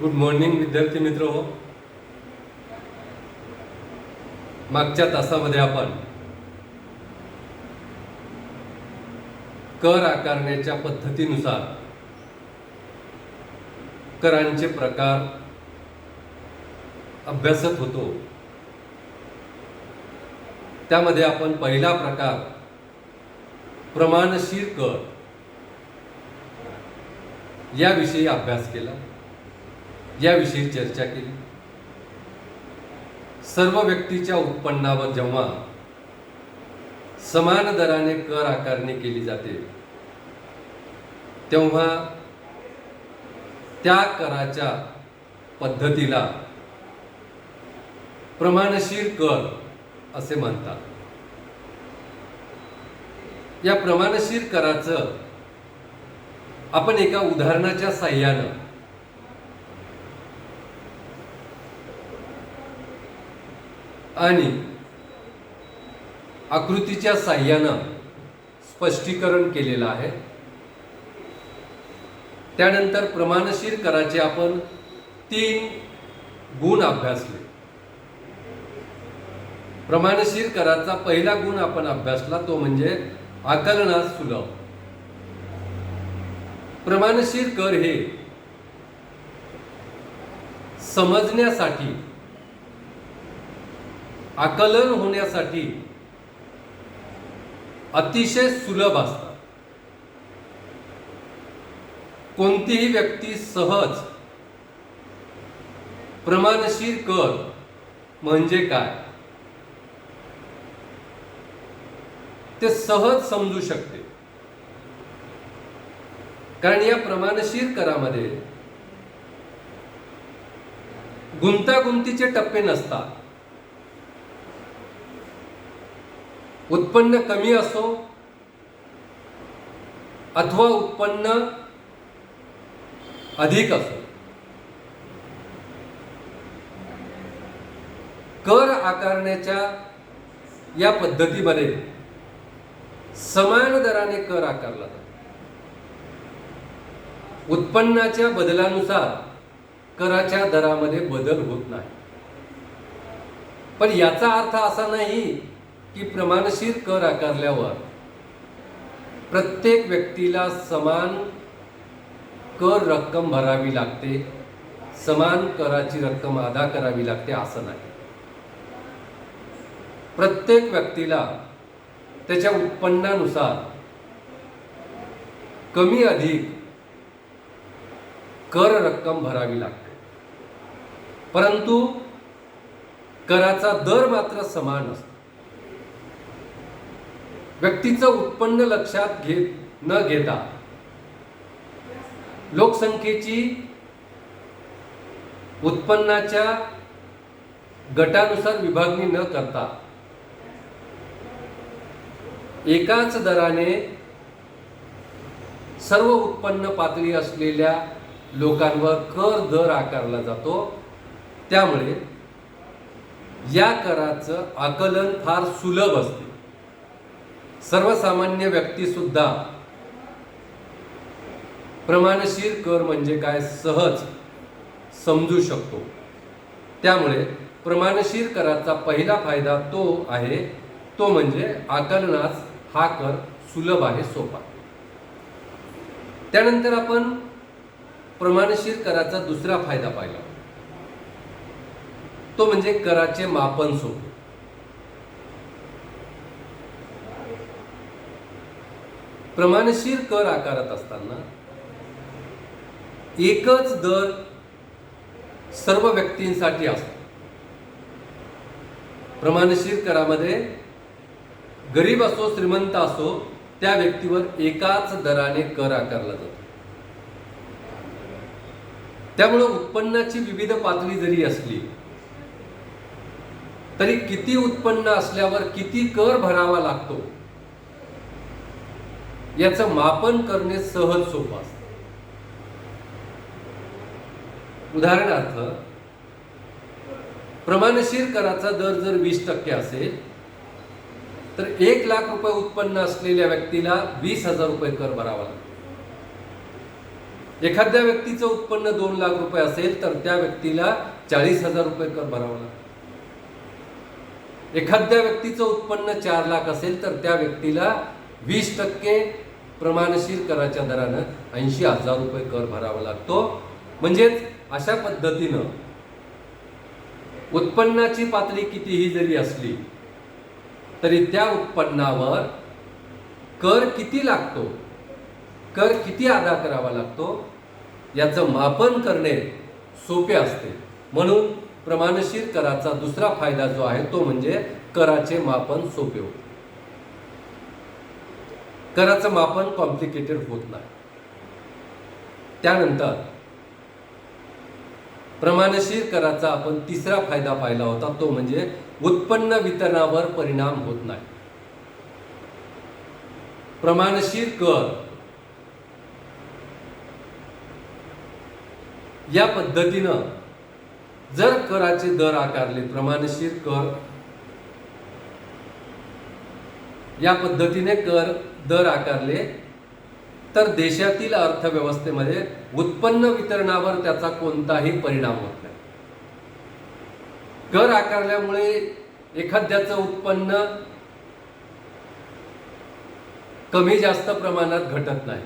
Good morning विद्यार्थी मित्र. हो मागच्या तासामध्ये आपण कर आकारण्याच्या पद्धतीनुसार करांचे प्रकार अभ्यासत होतो. त्यामध्ये आपण पहिला प्रकार प्रमाणशीर कर याविषयी अभ्यास केला. याविषयी चर्चा केली. सर्व व्यक्तीच्या उत्पन्नावर जेव्हा समान दराने कर आकारणी केली जाते तेव्हा त्या कराच्या पद्धतीला प्रमाणशीर कर असे म्हणतात. या प्रमाणशीर कराचं आपण एका उदाहरणाच्या साह्यानं आणि आकृतीच्या साह्यानं स्पष्टीकरण केलेलं आहे. त्यानंतर प्रमाणशीर कराचे आपण तीन गुण अभ्यासले. प्रमाणशीर कराचा पहिला गुण आपण अभ्यासला तो म्हणजे आकलनास सुलभ. प्रमाणशीर कर हे समजण्यासाठी आकलन होण्यासाठी अतिशय सुलभ असतात. कोणतीही व्यक्ती सहज प्रमाणशीर कर म्हणजे काय? ते सहज समजू शकते. कारण या प्रमाणशीर करामध्ये गुंतागुंतीचे टप्पे नसतात. उत्पन्न कमी असो अथवा उत्पन्न अधिक असो. कर आकारण्याच्या या पद्धतीमध्ये समान दराने कर आकारला जातो. उत्पन्नाच्या बदलानुसार कराच्या दरामध्ये बदल होत नाही. पण याचा अर्थ असा नाही की प्रमाणशीर कर आकारल्यावर प्रत्येक व्यक्तीला समान कर रक्कम भरावी लागते समान कराची रक्कम अदा करावी लागते असं नाही. प्रत्येक व्यक्तीला त्याच्या उत्पन्नानुसार कमी अधिक कर रक्कम भरावी लागते. परंतु कराचा दर मात्र समान असतो. व्यक्तीचं उत्पन्न लक्षात घेत न घेता. लोकसंख्येची उत्पन्नाच्या गटानुसार विभागणी न करता. एकाच दराने सर्व उत्पन्न पातळी असलेल्या लोकांवर कर दर आकारला जातो. त्यामुळे या कराचं आकलन फार सुलभ असते. सर्वसामान्य व्यक्ती सुद्धा प्रमाणशीर कर म्हणजे काय सहज समजू शकतो. त्यामुळे प्रमाणशीर कराचा पहिला फायदा तो आहे तो म्हणजे आकलनास हा कर सुलभ आहे सोपा. त्यानंतर आपण प्रमाणशीर कराचा दुसरा फायदा पाहिला. तो म्हणजे कराचे मापन सोपे. प्रमाणशीर कर आकारत असताना एकच दर सर्व व्यक्तींसाठी असतो. प्रमाणशीर करामध्ये गरीब असो श्रीमंत असो त्या व्यक्तीवर एकाच दराने कर आकारला जातो. त्यामुळे उत्पन्नाची विविध पातळी जरी असली तरी किती उत्पन्न असल्यावर किती कर भरावा लागतो याचं मापन करणे सहज सोपं असतं. उदाहरणार्थ प्रमाणशीर कराचा दर जर वीस टक्के असेल तर एक लाख रुपये उत्पन्न असलेल्या व्यक्तीला वीस हजार रुपये कर भरावा लागतो. एखाद्या व्यक्तीचं उत्पन्न दोन लाख रुपये असेल तर त्या व्यक्तीला चाळीस हजार रुपये कर भरावा लागतो. एखाद्या व्यक्तीचं उत्पन्न चार लाख असेल तर त्या व्यक्तीला वीस टक्के प्रमाणशीर कराच्या दरानं ऐंशी हजार रुपये कर भरावा लागतो. म्हणजेच अशा पद्धतीनं उत्पन्नाची पातळी कितीही जरी असली तरी त्या उत्पन्नावर कर किती लागतो कर किती अदा करावा लागतो याचं मापन करणे सोपे असते. म्हणून प्रमाणशीर कराचा दुसरा फायदा जो आहे तो म्हणजे कराचे मापन सोपे होते. कराचं मापन कॉम्प्लिकेटेड होत नाही. त्यानंतर प्रमाणशीर कराचा आपण तिसरा फायदा पाहिला होता तो म्हणजे उत्पन्न वितरणावर परिणाम होत नाही. प्रमाणशीर कर या पद्धतीनं जर कराचे दर आकारले प्रमाणशीर कर या पद्धतीने कर दर आकारले तर देशातील अर्थव्यवस्थेमध्ये उत्पन्न वितरणावर त्याचा कोणताही परिणाम होत नाही. कर आकारल्यामुळे एखाद्याचं उत्पन्न कमी जास्त प्रमाणात घटत नाही.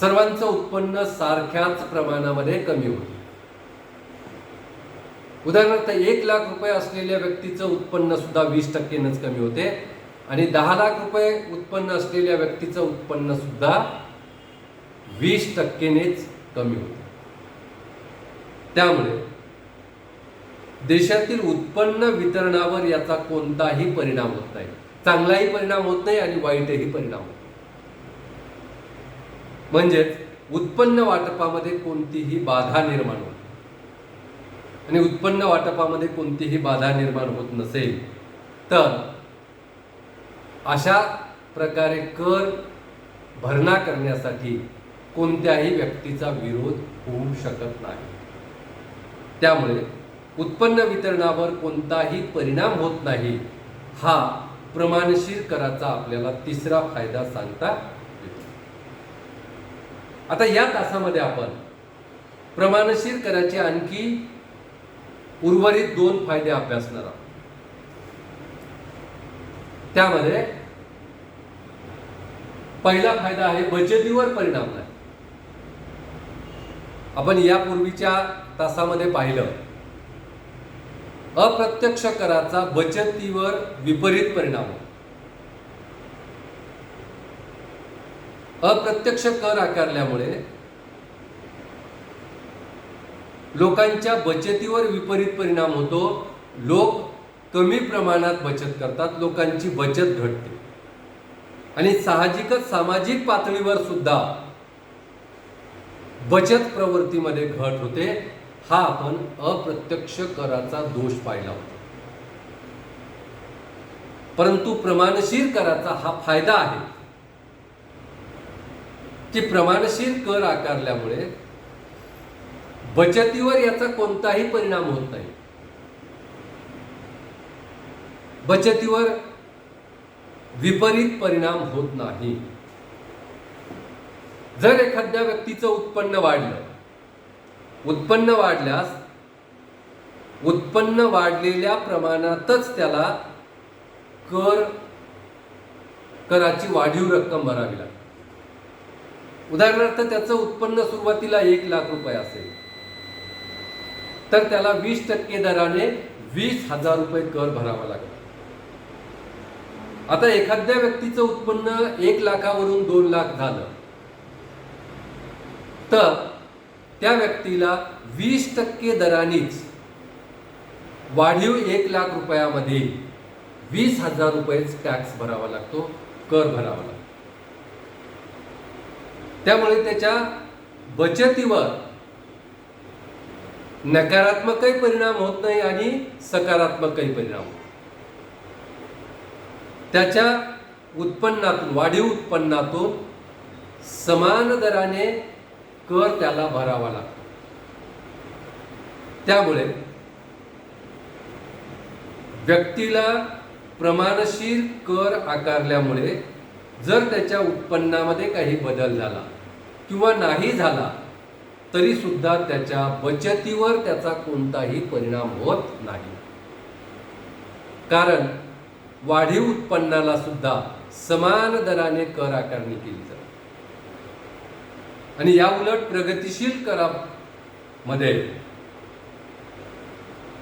सर्वांचं उत्पन्न सारख्याच प्रमाणामध्ये कमी होतं उदाहरणार्थ एक लाख रुपये असलेल्या व्यक्तीचं उत्पन्न सुद्धा वीस टक्केनंच कमी होते. आणि दहा लाख रुपये उत्पन्न असलेल्या व्यक्तीचं उत्पन्न सुद्धा वीस टक्केनेच कमी होते. त्यामुळे देशातील उत्पन्न वितरणावर याचा कोणताही परिणाम होत नाही. चांगलाही परिणाम होत नाही आणि वाईटही परिणाम होत नाही. म्हणजेच उत्पन्न वाटपामध्ये कोणतीही बाधा निर्माण होत आणि उत्पन्न वाटपामध्ये कोणतीही बाधा निर्माण होत नसेल तर अशा प्रकारे कर भरणा करण्यासाठी कोणत्याही व्यक्तीचा विरोध होऊ शकत नाही. त्यामुळे उत्पन्न वितरणावर कोणताही परिणाम होत नाही हा प्रमाणशीर कराचा आपल्याला तिसरा फायदा सांगता येतो. आता या तासामध्ये आपण प्रमाणशीर कराचे आणखी उर्वरित दोन फायदे अभ्यासणार आहोत. त्यामध्ये पहिला फायदा आहे बचतीवर परिणाम नाही. आपण यापूर्वीच्या तासामध्ये पाहिलं. अप्रत्यक्ष कराचा बचतीवर विपरीत परिणाम. अप्रत्यक्ष कर आकारल्यामुळे लोकांच्या बचतीवर विपरीत परिणाम होतो. लोक कमी प्रमाणात बचत करतात लोकांची बचत घटते. आणि साहजिकच सामाजिक पातळीवर सुद्धा बचत प्रवृत्तीमध्ये घट होते हा आपण अप्रत्यक्ष कराचा दोष पाहिला होता. परंतु प्रमाणशीर कराचा हा फायदा आहे. की प्रमाणशीर कर आकारल्यामुळे बचतीवर याचा कोणताही परिणाम होत नाही. बचतीवर विपरीत परिणाम होत नाही. जर एखाद्या व्यक्तीचं उत्पन्न वाढलं उत्पन्न वाढल्यास उत्पन्न वाढलेल्या प्रमाणातच त्याला कर कराची वाढीव रक्कम भरावी लागते. उदाहरणार्थ त्याचं उत्पन्न सुरुवातीला एक लाख रुपये असेल तर त्याला वीस टक्के दराने वीस हजार रुपये कर भरावा लागेल. आता एखाद्या व्यक्तीचं उत्पन्न एक लाखावरून दोन लाख झालं. तर त्या व्यक्तीला वीस टक्के दरानेच वाढीव एक लाख रुपयामध्ये वीस हजार रुपयेच टॅक्स भरावा लागतो कर भरावा लागतो. त्यामुळे त्याच्या बचतीवर नकारात्मकही परिणाम होत नाही आणि सकारात्मकही परिणाम होत त्याच्या उत्पन्नातून वाढीव उत्पन्नातून समान दराने कर त्याला भरावा लागतो. त्यामुळे व्यक्तीला प्रमाणशीर कर आकारल्यामुळे जर त्याच्या उत्पन्नामध्ये काही बदल झाला किंवा नाही झाला तरी सुद्धा त्याच्या बचतीवर त्याचा कोणताही परिणाम होत नाही. कारण वाढीव उत्पन्नाला सुद्धा समान दराने कर आकारणी केली जाते. आणि या उलट प्रगतीशील करामध्ये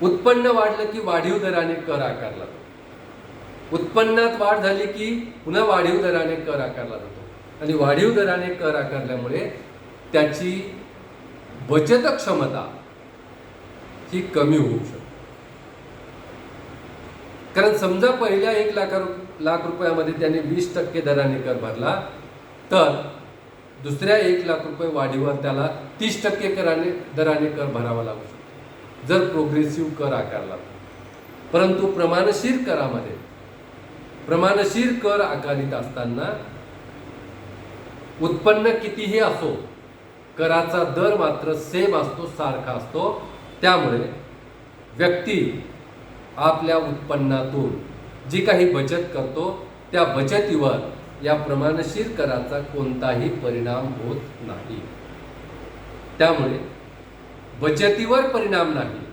उत्पन्न वाढलं की वाढीव दराने कर आकारला जातो. उत्पन्नात वाढ झाली की पुन्हा वाढीव दराने कर आकारला जातो. आणि वाढीव दराने कर आकारल्यामुळे त्याची बचत क्षमता ही कमी होऊ शकते. कारण समजा पहिल्या एक लाख लाख रुपयामध्ये त्याने वीस टक्के दराने कर भरला तर दुसऱ्या एक लाख रुपये वाढीवर त्याला तीस टक्के कराने दराने कर भरावा लागू शकतो. जर प्रोग्रेसिव्ह कर आकारला. परंतु प्रमाणशीर करामध्ये प्रमाणशीर कर आकारित असताना उत्पन्न कितीही असो कराचा दर मात्र सेम असतो सारखा असतो. त्यामुळे व्यक्ती आपल्या उत्पन्नातून जी काही बचत करतो त्या बचतीवर या प्रमाणशीर कराचा कोणताही परिणाम होत नाही. त्यामुळे बचतीवर परिणाम नाही.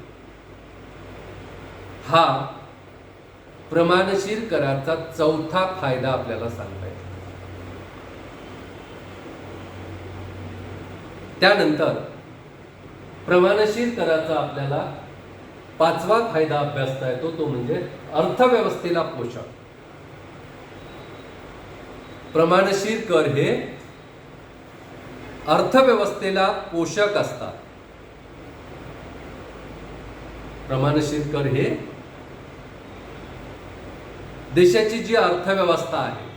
हा प्रमाणशीर कराचा चौथा फायदा आपल्याला सांगता येतो त्यानंतर प्रमाणशीर कराचा आपल्याला पाचवा फायदा अभ्यासता येतो तो म्हणजे अर्थव्यवस्थेला पोषक प्रमाणशीर कर हे अर्थव्यवस्थेला पोषक असतात. प्रमाणशीर कर हे देशाची जी अर्थव्यवस्था आहे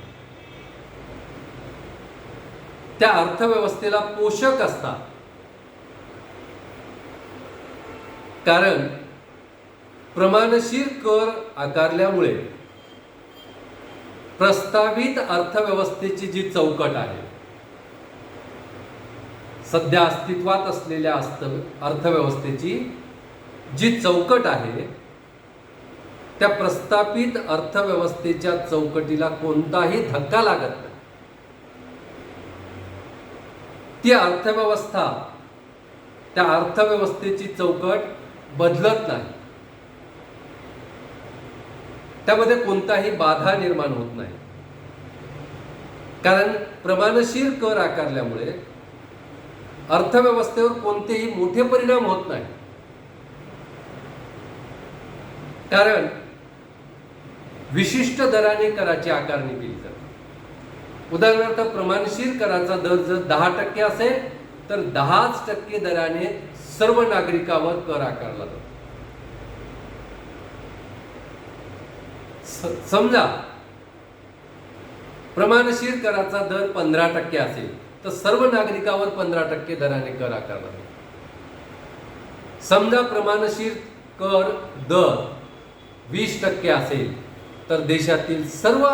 त्या अर्थव्यवस्थेला पोषक असतात. कारण प्रमाणशीर कर आकारल्यामुळे प्रस्तावित अर्थव्यवस्थेची जी चौकट आहे सध्या अस्तित्वात असलेल्या अस्त अर्थव्यवस्थेची जी चौकट आहे त्या प्रस्थापित अर्थव्यवस्थेच्या चौकटीला कोणताही धक्का लागत नाही. ती अर्थव्यवस्था त्या अर्थव्यवस्थेची चौकट बदलत नाही. त्यामध्ये कोणताही बाधा निर्माण होत नाही. कारण प्रमाणशीर कर आकारल्यामुळे अर्थव्यवस्थेवर कोणतेही मोठे परिणाम होत नाही. कारण विशिष्ट दराने कराची आकारणी केली जाते. उदाहरणार्थ प्रमाणशीर कराचा दर जर दहा टक्के असेल तर दहाच टक्के दराने सर्व नागरिकावर कर आकारला जातो. समजा प्रमाणशीर कराचा दर पंधरा टक्के असेल तर सर्व नागरिकावर पंधरा टक्के दराने कर आकारला समजा प्रमाणशीर कर दर वीस टक्के असेल तर देशातील सर्व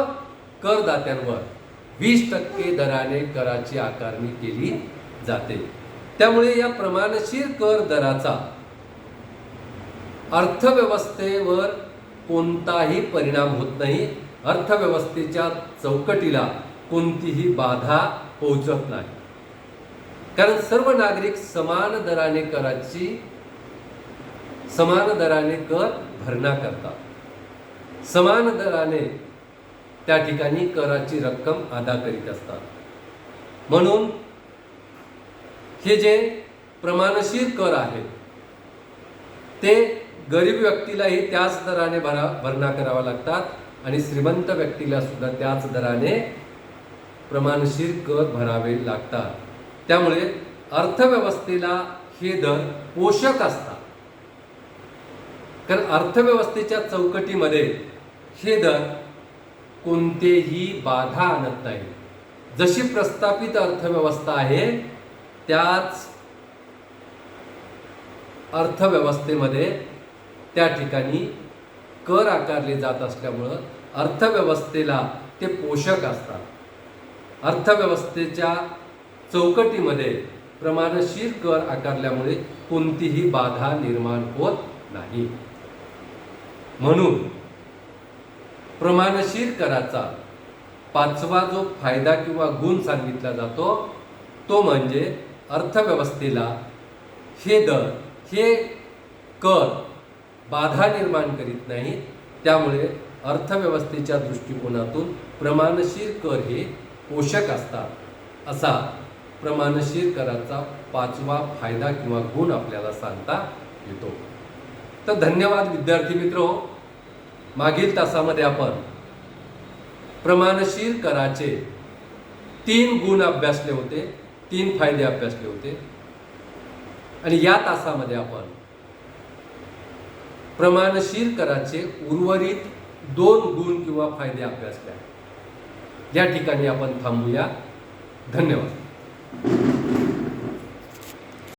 करदात्यांवर वीस टक्के दराने कराची आकारणी केली जाते. त्यामुळे या प्रमाणशीर कर दराचा अर्थव्यवस्थेवर कोणताही परिणाम होत नाही. अर्थव्यवस्थेच्या चौकटीला कोणतीही बाधा पोहोचत नाही. कारण सर्व नागरिक समान दराने कराची समान दराने कर भरणा करतात. समान दराने त्या ठिकाणी कराची रक्कम अदा करीत असतात. म्हणून हे जे प्रमाणशीर कर आहेत ते गरीब व्यक्तीलाही त्याच दराने भरा भरणा करावा लागतात आणि श्रीमंत व्यक्तीला सुद्धा त्याच दराने प्रमाणशीर कर भरावे लागतात. त्यामुळे अर्थव्यवस्थेला हे दर पोषक असतात. कारण अर्थव्यवस्थेच्या चौकटीमध्ये हे दर कोणतेही बाधा आणत नाही. जशी प्रस्थापित अर्थव्यवस्था आहे त्याच अर्थव्यवस्थेमध्ये त्या ठिकाणी कर आकारले जात असल्यामुळं अर्थव्यवस्थेला ते पोषक असतात. अर्थव्यवस्थेच्या चौकटीमध्ये प्रमाणशीर कर आकारल्यामुळे कोणतीही बाधा निर्माण होत नाही. म्हणून प्रमाणशीर कराचा पाचवा जो फायदा किंवा गुण सांगितला जातो तो म्हणजे अर्थव्यवस्थेला हे दर हे कर बाधा निर्माण करीत नाहीत. त्यामुळे अर्थव्यवस्थेच्या दृष्टिकोनातून प्रमाणशीर कर हे पोषक असतात. असा प्रमाणशीर कराचा पाचवा फायदा किंवा गुण आपल्याला सांगता येतो. तर धन्यवाद विद्यार्थी मित्र. मागील तासामध्ये आपण प्रमाणशीर कराचे तीन गुण अभ्यासले होते तीन फायदे अभ्यासले होते. आणि या तासामध्ये आपण प्रमाणशीर कराचे उर्वरित दोन गुण किंवा फायदे अभ्यासले आहेत या ठिकाणी आपण थांबूया. धन्यवाद.